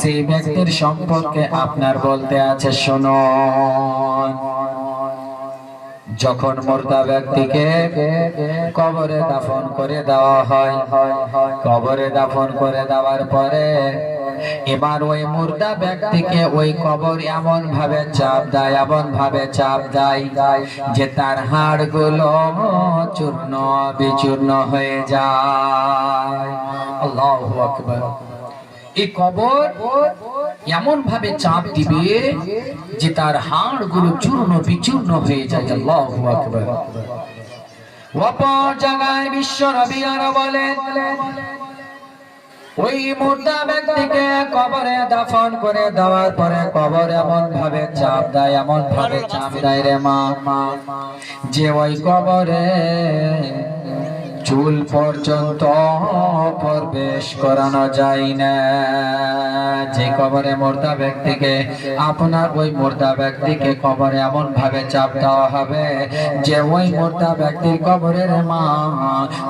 সেই ব্যক্তির সম্পর্কে আপনার বলতে আছে, শুনুন। যখন মুর্দা ব্যক্তিকে কবরে দাফন করে দেওয়া হয়, কবরে দাফন করে দেওয়ার পরে এবার ওই মুর্দা ব্যক্তিকে ওই কবর এমন ভাবে চাপ দেয় এমন ভাবে চাপ দেয় যে তার হাড়গুলো চূর্ণ বিচূর্ণ হয়ে যায়। আল্লাহু আকবার। এই কবর এমন ভাবে চাপ দিবে যে তার হাড়গুলো চূর্ণ বিচূর্ণ হয়ে যায়। আল্লাহু আকবার। অপর জায়গায় বিশ্ব আরও বলেন, ওই মুর্দা ব্যক্তিকে কবরে দাফন করে দেওয়ার পরে কবর এমন ভাবে চাপ দেয় এমন ভাবে চাপ দেয় রে মা। যে ওই কবরে চুল পর্যন্ত প্রবেশ করানো যায় না। যে কবরে মুর্দা ব্যক্তিকে, আপনার ওই মুর্দা ব্যক্তিকে কবরে এমন ভাবে চাপ দেওয়া হবে যে ওই মুর্দা ব্যক্তির কবরের মা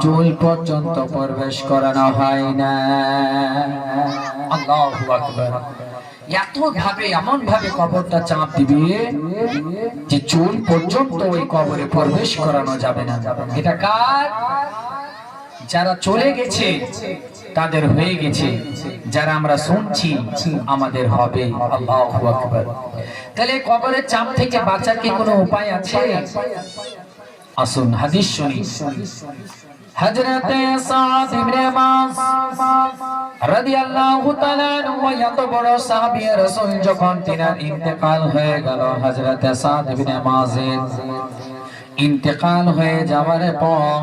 চুল পর্যন্ত প্রবেশ করানো হয় না। এত ভাবে এমন ভাবে কবরটা চাপ দিবে যে চুল পর্যন্ত ওই কবরে প্রবেশ করানো যাবে না। এটা কার? যারা চলে গেছে, তাদের হয়ে গেছে। যারা আমরা শুনছি, আমাদের হবে। তাহলে কবরের চাপ থেকে বাঁচার কি কোনো উপায় আছে? আসুন, হাদিস শুনি। তাআলা এত বড় যখন তিনার ইন্তেকাল হয়ে গেল ইন্তেকাল হয়ে যাওয়ার পর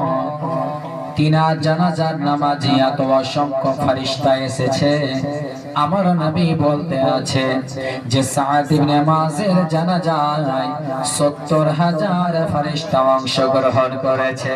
তিনার জানাজার নামাজি এত অসংখ্য ফারিস্তা এসেছে। আমার নবী বলতে আছে যে ইবনে মাসের জানাজায় সত্তর হাজার ফারিস্তা অংশগ্রহণ করেছে।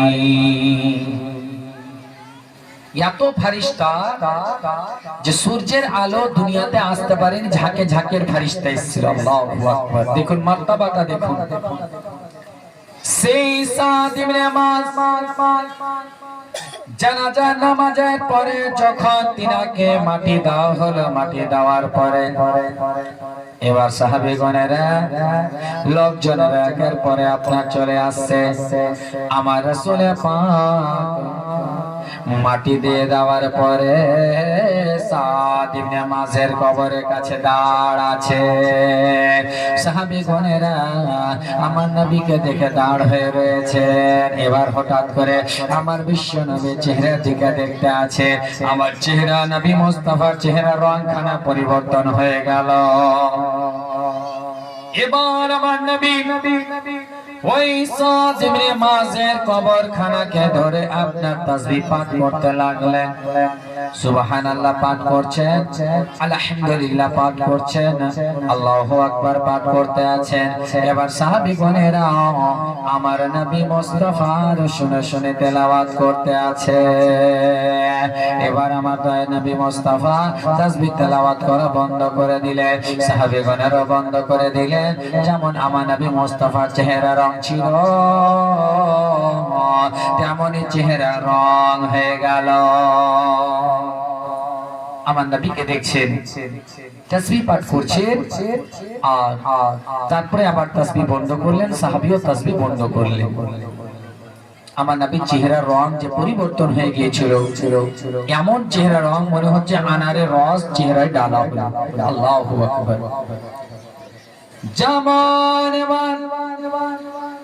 এত ফারিস্তা পরে যখন তিনাকে মাটি দেওয়া হলো মাটি দেওয়ার পরে এবার সাহাবিগণেরা লোকজনেরা একের পরে আপনার চলে আসছে। আমার রসুলে পাক মাটি দিয়ে দেওয়ার পরে সাদ ইবনে মাসের কবরের কাছে দাঁড় আছে সাহাবী গণেরা আমার নবীকে দেখে দাঁড় হয়ে রয়েছে। এবার হঠাৎ করে আমার বিশ্ব নবী চেহারা দিকে দেখতে আছে। আমার চেহারা নবী মোস্তফার চেহারা রংখানা পরিবর্তন হয়ে গেল। এবার আমার নবী নবী ওই সাদ মাঝের কবরখানাকে ধরে আপনার তাসবিহ পাঠ করতে লাগলেন। সুবহানাল্লাহ পাঠ করছেন। আলহামদুলিল্লাহ পাঠ করছেন। আল্লাহু আকবার পাঠ করতে আছেন। এবার সাহাবীগণেরা আমার নবী মুস্তাফার শুনে শুনে তেলাওয়াত করতে আছে। এবার আমার দয়া নবী মুস্তাফা তাসবিহ তেলাওয়াত করা বন্ধ করে দিলেন। সাহাবীগণেরও বন্ধ করে দিলেন। যেমন আমার নবী মুস্তাফার চেহারা রং ছিল তেমনই চেহারা রং হয়ে গেল। আমার নবীকে দেখছেন। তাসবিহ পাঠ করছেন আর তারপরে আবার তাসবিহ বন্ধ করলেন, সাহাবীও তাসবিহ বন্ধ করলেন। আমার নবীর চেহারার রং যে পরিবর্তন হয়ে গিয়েছিল, এমন চেহারা রং মনে হচ্ছে আনারের রস চেহারায় ডালা আল্লাহু আকবার।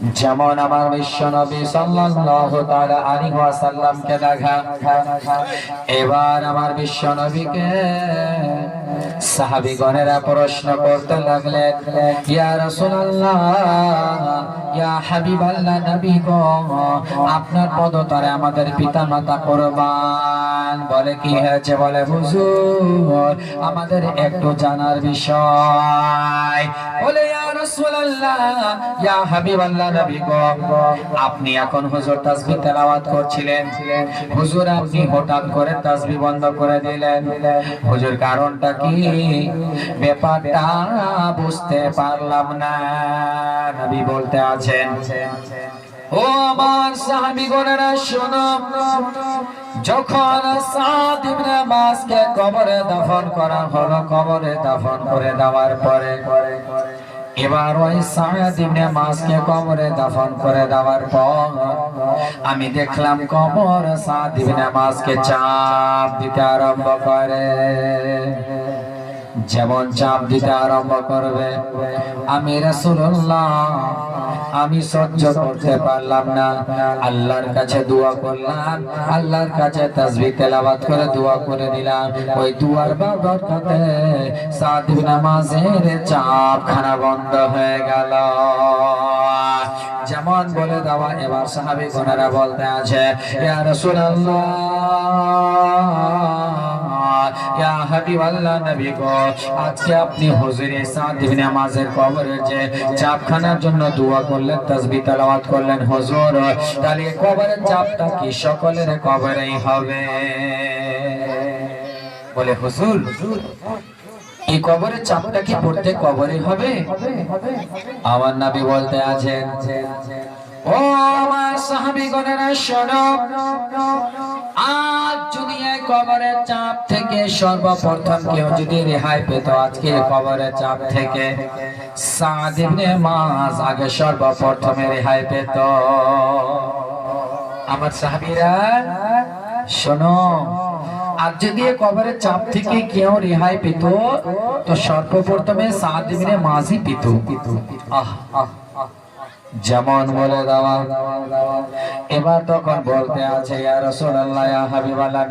যেমন আমার বিশ্ব নবী সাল্লাল্লাহু তাআলা দেখা। এবার আমার বিশ্ব নবীকে সাহাবীগণেরা প্রশ্ন করতে লাগলেন, ইয়া রাসূলুল্লাহ, ইয়া হাবিবাল্লাহ নবী গো আপনার পদতলে বলে কি হয়েছে? বলে, হুজুর, আমাদের একটু জানার বিষয়। বলে আপনি এখন হুজুর তাসবিহ তেলাওয়াত করছিলেন। হুজুর আপনি হঠাৎ করে তাসবিহ বন্ধ করে দিলেন। হুজুর কারণটা কি? ব্যাপারটা বুঝতে পারলাম না, নবী বলতে আছেন। ও আমার সাহাবীগণেরা শোনো। যখন সাদ ইবনে মাসকে কবরে দাফন করা হলো, কবরে দাফন করে দেওয়ার পরে এবার ওই সাদ ইবনে মাসকে কবরে দাফন করে দেওয়ার পর আমি দেখলাম কবর সাদ মাসকে চাপ দিতে আরম্ভ করে। যেমন চাপ দিতে আরম্ভ করবে। আমি আমি সহ্য করতে পারলাম না। আল্লাহর কাছে দোয়া করলাম, আল্লাহর কাছে তাসবিহ তেলাওয়াত করে দোয়া করে দিলাম ওই দুয়ার সাদ ইবনে নামাজের চাপ খানা বন্ধ হয়ে গেল। যেমন বলে দেওয়া, এবার সাহাবী গণেরা বলতে আছে ইয়া হাবিবাল্লাহ নবী গো, আজকে আপনি হুজুরে সাদ ইবনে কবরের যে চাপখানার জন্য দোয়া করলেন তাসবিহ তেলাওয়াত করলেন। হুজুর, তাহলে কবরের চাপটা কি সকলের কবরেই হবে? বলে, হুজুর, এই কবরের চাপটা কি প্রত্যেক কবরে হবে? আমার নবী বলতে আছেন সর্বপ্রথম কেউ যদি রেহাই পেত আজকে আগে সর্বপ্রথমে রেহাই পেত। আমার সাহাবীরা, শোনো আর যদি কবরের চাপ থেকে কেউ রেহাই পেত, তো সর্বপ্রথমে সাদ ইবনে মাসই আহ আহ। যেমন বলে দেওয়া। এবার তখন বলতে আছে ইয়া রাসূলুল্লাহ ইয়া হাবিবাল্লাহ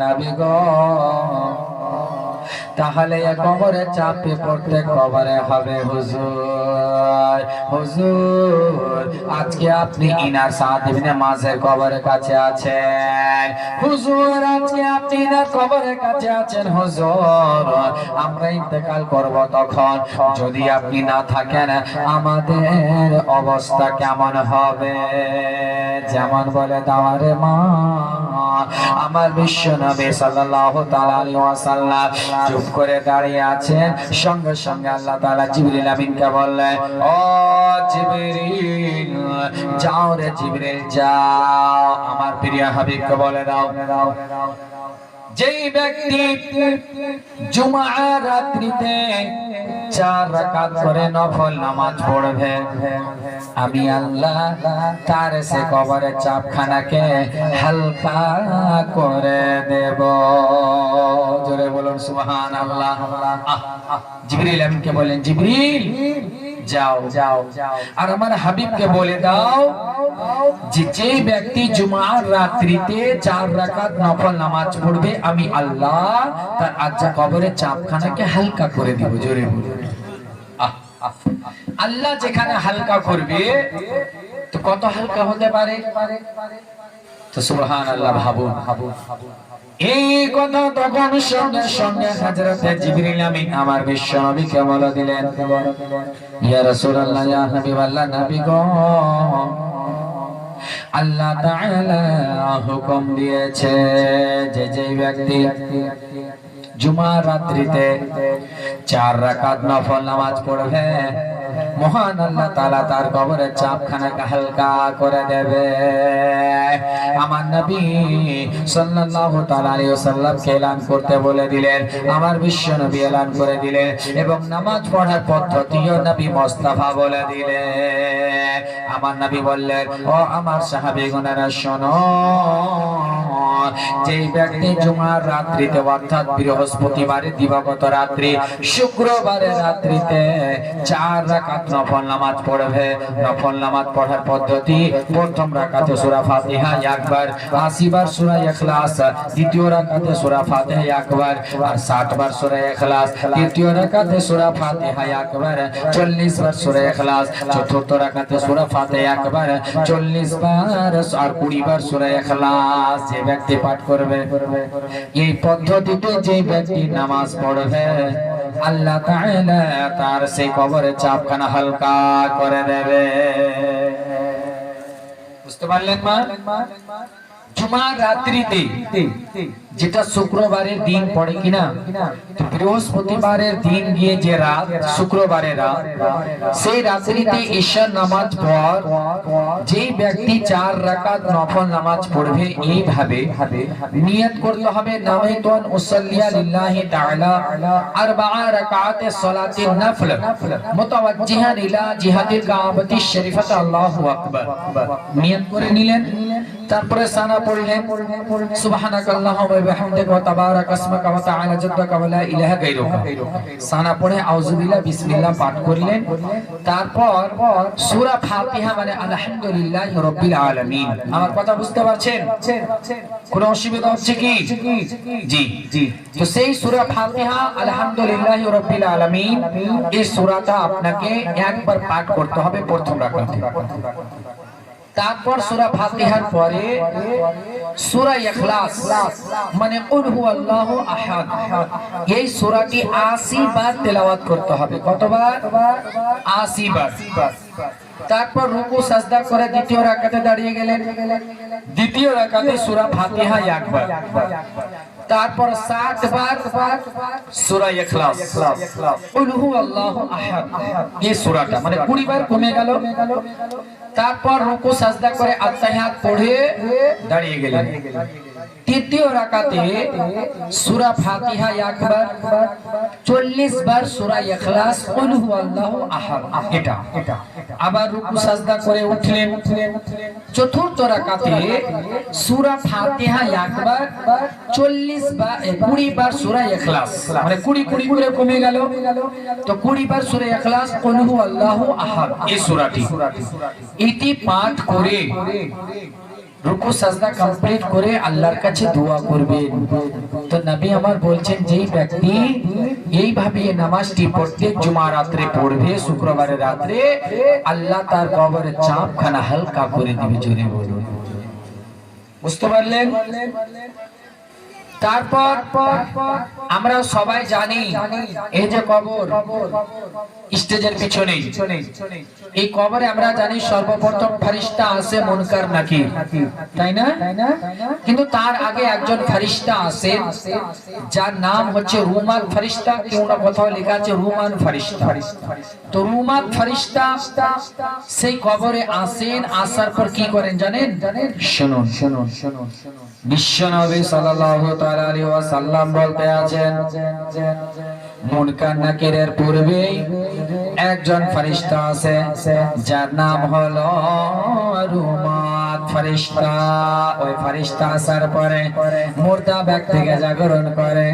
তাহলে কবরে চাপে পড়তে কবরে হবে হুজুর। হুজুর, আজকে আপনি ইনার সাদ ইবনে মাঝের কবরের কাছে আছেন। হুজুর, আজকে আপনি ইনার কবরের কাছে আছেন, হুজুর। আমরা ইন্তেকাল করব তখন। যদি আপনি না থাকেন, আমাদের অবস্থা কেমন হবে? যেমন বলে দাওয়ারে মা, আমার বিশ্ব নবী সাল্লাল্লাহু তাআলা আলাইহি ওয়াসাল্লাম চুপ করে দাঁড়িয়ে আছেন। সঙ্গে সঙ্গে আল্লাহ তাআলা জিবরিল আমিনকে বললেন, ও জিবরিল, যাও রে জিবরিল, যাও। আমার প্রিয় হাবিবকে বলে দাও, যেই ব্যক্তি জুমার রাত্রিতে চার রাকাত করে নফল নামাজ পড়বে, আমি আল্লাহ তার সে কবরের চাপখানাকে হালকা করে দেব। বলুন সুবহান আল্লাহ জিবরিল বলেন, জিবরিল, যাও যাও আর আমার বলে দাও যে ব্যক্তি জুমার রাত্রিতে চার রাকাত নফল নামাজ পড়বে, আমি আল্লাহ তার আজ্জা কবরের চাপখানাকে হালকা করে দিব, জোরে। আল্লাহ যেখানে হালকা করবে, তো কত হালকা হতে পারে? তো সুবহান আল্লাহ ভাবুন ভাবুন। এই কথা তখন সঙ্গে সঙ্গে জিবরিল আমিন আমার বিশ্ব নবীকে বলে দিলেন, ইয়া রাসূলুল্লাহ, ইয়া হাবিবাল্লাহ, নবী গো, আল্লাহ তাআলা হুকুম দিয়েছে যে যে ব্যক্তি জুমার রাত্রিতে চার রাকাত নফল নামাজ পড়বে মহান আল্লাহ তাআলা তার কবরের চাপখানাকে হালকা করে দেবে। আমার নবী সাল্লাল্লাহু তাআলা আলাইহি ওয়াসাল্লামকে এলান করতে বলে দিলেন, আমার বিশ্ব নবী এলান করে দিলেন এবং নামাজ পড়ার পদ্ধতিও নবী মোস্তাফা বলে দিলেন। আমার নবী বললেন, ও আমার সাহাবীগণেরা, শোনো যেই ব্যক্তি জুমার রাত্রিতে, অর্থাৎ বৃহস্পতিবারে, দিবাগত রাত্রি শুক্রবারের রাত্রিতে চার রাকাত নফল নামাজ পড়বে। নফল নামাজ পড়ার পদ্ধতি, প্রথম রাকাতে সূরা ফাতিহা একবার 80 বার সূরা ইখলাস, দ্বিতীয় রাকাতে সূরা ফাতিহা একবার, আর 60 বার সূরা ইখলাস, তৃতীয় রাকাতে সূরা ফাতিহা একবার 40 বার সূরা ইখলাস, চতুর্থ রাকাতে সূরা ফাতিহা একবার 40 বার আর 20 বার সূরা ইখলাস। যে ব্যক্তি পাঠ করবে। এই পদ্ধতিতে যে ব্যক্তি নামাজ পড়বে, আল্লাহ তার সেই কবরে চাপখানা হালকা করে দেবে। বুঝতে পারলেন মা? জুমার রাত্রিতে যেটা শুক্রবারের দিন পড়ে কিনা? তো বৃহস্পতিবারের দিন গিয়ে যে রাত, শুক্রবারের রাত, সেই রাত্রিতে ঈশার নামাজ পর যেই ব্যক্তি চার রাকাত নফল নামাজ পড়বে, এইভাবে নিয়ত করতে হবে নামাইতুন উসাল্লিয়া লিল্লাহি তাআলা আরবাআ রাকাতে সালাতিন নফল। মুতাওয়াজ্জিহান ইলা জিহাদিল কাবাতি শরীফাত আল্লাহু আকবার। নিয়ত করে নিলেন, তারপরে সানা পড়লেন। সুবহানাকাল্লাহুম্মা ওয়া তাআলা জাদ্দুকা ওয়া লা ইলাহা গায়রুকা। সানা পড়ে বিসমিল্লাহ পাঠ করলেন। তারপর সূরা ফাতিহা মানে আলামিন। আমার কথা বুঝতে পারছেন? কোনো অসুবিধা হচ্ছে কি? জি জি। তো সেই সূরা ফাতিহা আলহামদুলিল্লাহি রাব্বিল আলামিন, এই সূরাটা আপনাকে একবার পাঠ করতে হবে প্রথম রাকাতে। তারপর সুরা ফাতিহার পরে সুরা ইখলাস মানে কুল হুয়াল্লাহু আহাদ। এই সূরাটি 80 বার তেলাওয়াত করতে হবে। কতবার? 80 বার। তারপর রুকু, সাজদা করে দ্বিতীয় রাকাতে দাঁড়িয়ে গেলেন। দ্বিতীয় রাকাতে সুরা ফাতিহা একবার। তারপর 60 বার সূরা ইখলাস। কুল আল্লাহু আহাদ। এই সূরাটা মানে 20 বার কমে গেল। তারপর রুকু, সাজদা করে আত্মাহিয়াত পড়ে দাঁড়িয়ে গেলেন। তৃতীয় রাকাতে সূরা ফাতিহা একবার 40 বার সূরা ইখলাস, কুল হুয়াল্লাহু আহাদ। এটা আবার রুকু সাজদা করে উঠলেন। চতুর্থ রাকাতে সূরা ফাতিহা একবার 40 বার 20 বার সূরা ইখলাস। মানে 20 20 করে কমে গেল। তো 20 বার সূরা ইখলাস, কুল হুয়াল্লাহু আহাদ। এই সূরাটি। এটি পাঠ করে রুকু, সাজদা কমপ্লিট করে আল্লাহর কাছে দোয়া করবেন। তো নবী আমার বলছেন, যেই ব্যক্তি এইভাবে এই নামাজটি প্রত্যেক জুমা রাত্রে পড়বে, শুক্রবারের রাত্রে, আল্লাহ তার কবরের চাপখানা হালকা করে দিবে, জোরে বলুন। বুঝতে পারলেন? তারপর আমরা সবাই জানি এই যে কবর স্টেজের পিছনে এই কবরে আমরা জানি সর্বপ্রথম ফারিস্তা আছে মুনকার নাকি? তাই না? কিন্তু তার আগে একজন ফারিস্তা আছে যার নাম হচ্ছে রুমান ফারিস্তা। কেউ না কোথাও লেখা আছে রুমান ফারিস্তা। তো রুমান ফারিস্তা সেই কবরে আসেন আসার পর কি করেন জানেন? শুনুন শুনুন শুনুন। বিশ্বনবী সাল্লাল্লাহু তাআলা আলাইহি ওয়াসাল্লাম বলতে আছেন মুনকার নাকিরের পূর্বে একজন ফেরেশতা আছে, যার নাম হলো রুমাত ফেরেশতা। ওই ফেরেশতা আসার পরে মুর্দা ব্যক্তিকে জাগরণ করে।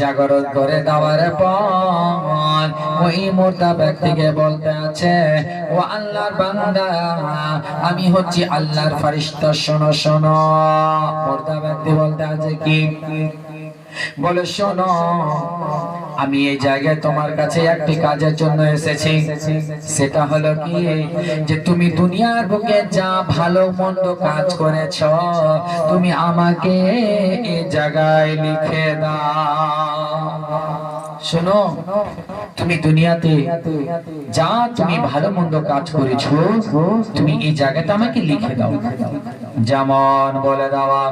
জাগরণ করে দেওয়ার পর ওই মুর্দা ব্যক্তিকে বলতে আছে, ও আল্লাহর বান্দা, আমি হচ্ছি আল্লাহর ফেরেশতা, শোনো শোনো। মুর্দা ব্যক্তি বলতে আছে কি? বলে, শোনো, আমি এই জায়গায় তোমার কাছে একটি কাজের জন্য এসেছি। সেটা হলো কি, যে তুমি দুনিয়ার বুকে যা ভালো মন্দ কাজ করেছ, তুমি আমাকে এই জায়গায় লিখে দাও। শোনো, তুমি দুনিয়াতে যা তুমি ভালো মন্দ কাজ করেছ, তুমি এই জায়গাটা আমাকে লিখে দাও। যেমন বলে দেওয়া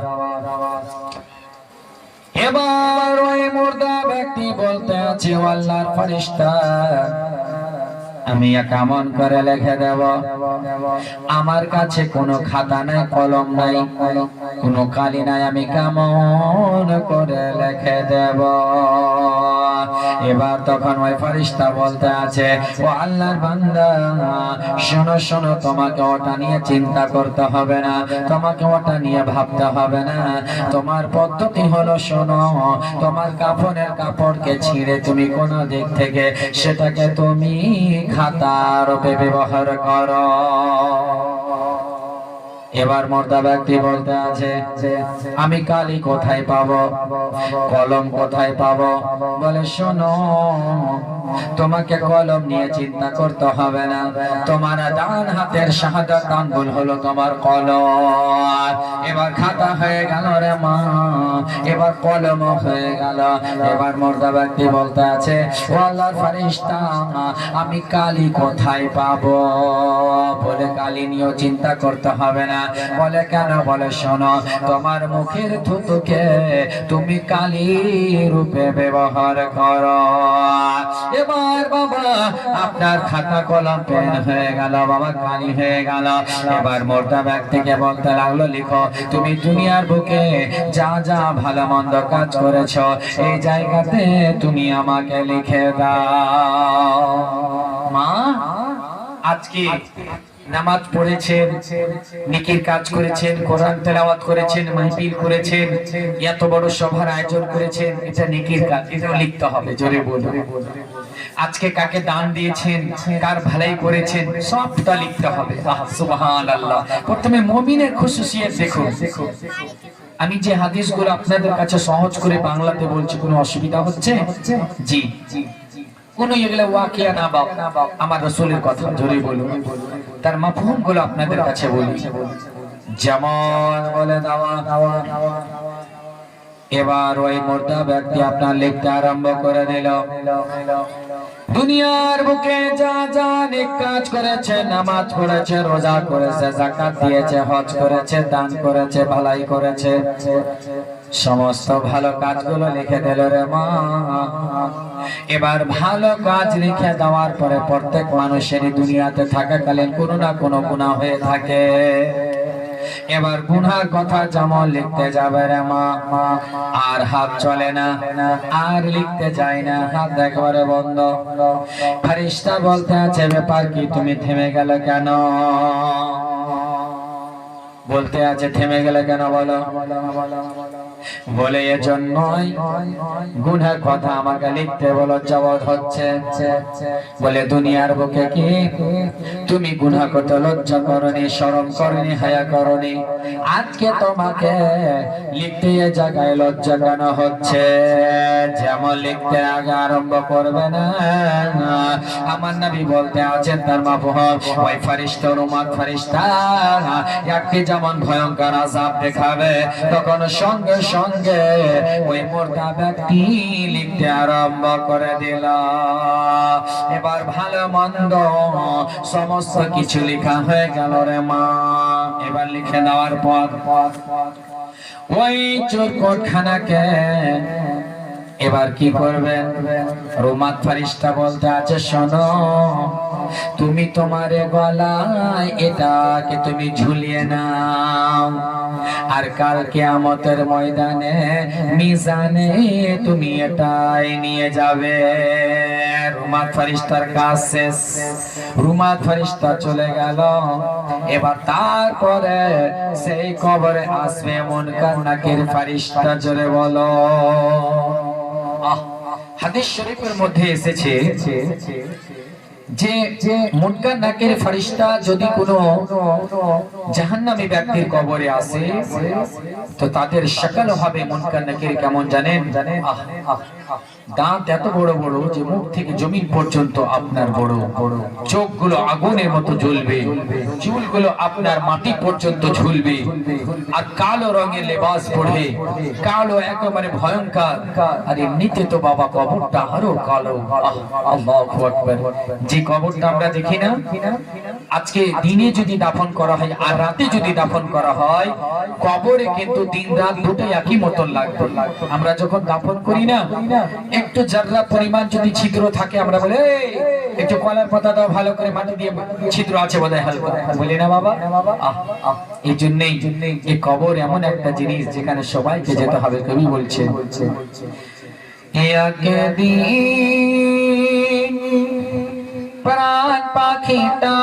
এবার ওই মুর্দা ব্যক্তি বলতে আছে "ও আল্লাহর ফেরেশতা। আমি কেমন করে লিখে দেব? আমার কাছে কোনো খাতা নাই, কলম নাই। কোনো কালি নাই, আমি কেমন করে লিখে দেব? এবার তখন ওই ফরিস্তা বলতে আছে, ও আল্লাহর বান্দা, শোনো শোনো, তোমাকে ওটা নিয়ে চিন্তা করতে হবে না, তোমাকে ওটা নিয়ে ভাবতে হবে না। তোমার পদ্ধতি হলো, শোনো, তোমার কাপড়ের কাপড়কে ছিঁড়ে তুমি কোন দিক থেকে সেটাকে তুমি খাতা রূপে ব্যবহার করো। এবার মর্দা ব্যক্তি বলতে আছে, আমি কালি কোথায় পাবো? কলম কোথায় পাবো? বলে, শোনো, তোমাকে কলম নিয়ে চিন্তা করতে হবে না। তোমার ডান হাতের শাহাদাত আঙ্গুল হলো তোমার কলম। এবার খাতা হয়ে গেল রে মা, এবার কলম হয়ে গেল। এবার মর্দা ব্যক্তি বলতে আছে, ও ফারিস্তা আমি কালি কোথায় পাবো? বলে, কালি নিয়েও চিন্তা করতে হবে না। বলে কেন? বলে শোনো, তোমার মুখের থুতুকে তুমি কালি রূপে ব্যবহার করো। এবার বাবা, আপনার খাতা কলম, পেন হয়ে গেল, বাবা কালি হয়ে গেল। এবার মোর্দা ব্যক্তিকে বলতে লাগল, লিখো, তুমি দুনিয়ার বুকে যা যা ভালো মন্দ কাজ করেছ, এই জায়গাতে তুমি আমাকে লিখে দাও। মা, আজকে নামাজ পড়েছেন, নিকির কাজ করেছেন, কোরআন তেলাওয়াত করেছেন, মাহফিল করেছেন, এত বড় সভার আয়োজন করেছেন, এটা নিকির কাজ, এটাও লিখতে হবে, জোরে বলুন। আজকে কাকে দান দিয়েছেন, কার ভালাই করেছেন, সবটা লিখতে হবে। সুবহানাল্লাহ। প্রথমে মুমিনের খুশুসিয়ত দেখুন। আমি যে হাদিসগুলো আপনাদের কাছে সহজ করে বাংলাতে বলছি, কোনো অসুবিধা হচ্ছে? জি জি। এগুলো ওয়াকিয়া না বাপ আমার রসুলের কথা তারগুলো আপনাদের কাছে বলি। যেমন বলে দেওয়া। এবার ওই মোর্দা ব্যক্তি আপনার লিখতে আরম্ভ করে দিল। দুনিয়ার বুকে যা যা নেক কাজ করেছে, নামাজ পড়েছে, রোজা করেছে জাকাত দিয়েছে, হজ করেছে, দান করেছে, ভালাই করেছে। সমস্ত ভালো কাজগুলো লিখে দিল রে মা। এবার ভালো কাজ লিখে দেওয়ার পরে প্রত্যেক মানুষেরই দুনিয়াতে থাকাকালীন কোনো না কোনো গুণা হয়ে থাকে। এবার গুনার কথা যেমন লিখতে যাবে রে মা, আর হাত চলে না, আর লিখতে যায় না। হাত একবারে বন্ধ। ফারিস্তা বলতে আছে, ব্যাপার কি, তুমি থেমে গেল কেন? বলতে আছে, থেমে গেলে কেন বলো? বলে এজন্যই গুনার কথা আমাকে লিখতে বলো জবাব হচ্ছে, বলে দুনিয়ার বুকে কি? তুমি গুনাহ করতে লজ্জা করনি, শরম করনি, হায়া করনি। আজকে তোমাকে লিখতে এ জায়গায় লজ্জা কেন হচ্ছে? যেমন লিখতে আগে আরম্ভ করবে না। আমার নবী বলতে আছেন তার মাফহ ওই ফারিস্তা রুমাত ফারিস্তা একটি যেমন ভয়ঙ্কর আযাব দেখাবে, তখন সঙ্গে সঙ্গে ওই মোর্দা ব্যক্তি লিখতে আরম্ভ করে দিল। এবার ভালো মন্দ সমস্ত কিছু লেখা হয়ে গেল রে মা। এবার লিখে দেওয়ার পর ওই চোরকোট খানাকে এবার কি করবেন রোমাত ফারিস্তা বলতে আছে, শোনো তুমি তোমার গলায় এটাকে তুমি ঝুলিয়ে নাও। আর কাল কেয়ামতের ময়দানে, মিজানে তুমি এটাই নিয়ে যাবে। রুমাত ফারিস্তার কাজ শেষ। রুমাত ফারিস্তা চলে গেল। এবার তারপরে সেই কবরে আসবে মন কান্নাকের ফারিস্তা জোরে বলো। হাদিস শরীফের মধ্যে এসেছে যে মুনকার নাকের ফারিস্তা যদি কোনো জাহান্নামী ব্যক্তির কবরে আসে তো তাদের সকল হবে মুনকার নাকের কেমন জানেন জানেন? আহ, আহ, দাঁত এত বড় বড় যে মুখ থেকে জমিন পর্যন্ত আপনার বড় বড় চোখগুলো আগুনের মতো জ্বলবে, চুলগুলো আপনার মাটি পর্যন্ত ঝুলবে, আর কালো রঙের লেবাস পরে, কালো একেবারে ভয়ঙ্কর। আর এমনিতে তো বাবা কবরটা আরও কালো। যে কবরটা আমরা দেখি না, আজকে দিনে যদি দাফন করা হয় আর রাতে যদি দাফন করা হয়, কবরে কিন্তু দিন রাত দুটোই একই মতন লাগবে। আমরা যখন দাফন করি না একটু জাররা পরিমাণ যদি ছিদ্র থাকে আমরা বলে "এই, একটু কলার পাতা দাও ভালো করে মাটি দিয়ে ছিদ্র আছে বোধহয় হালকা। বলি না বাবা। এই জন্যই এই কবর এমন একটা জিনিস যেখানে সবাইকে যেতে হবে কবি বলছে প্রাণ পাখিটা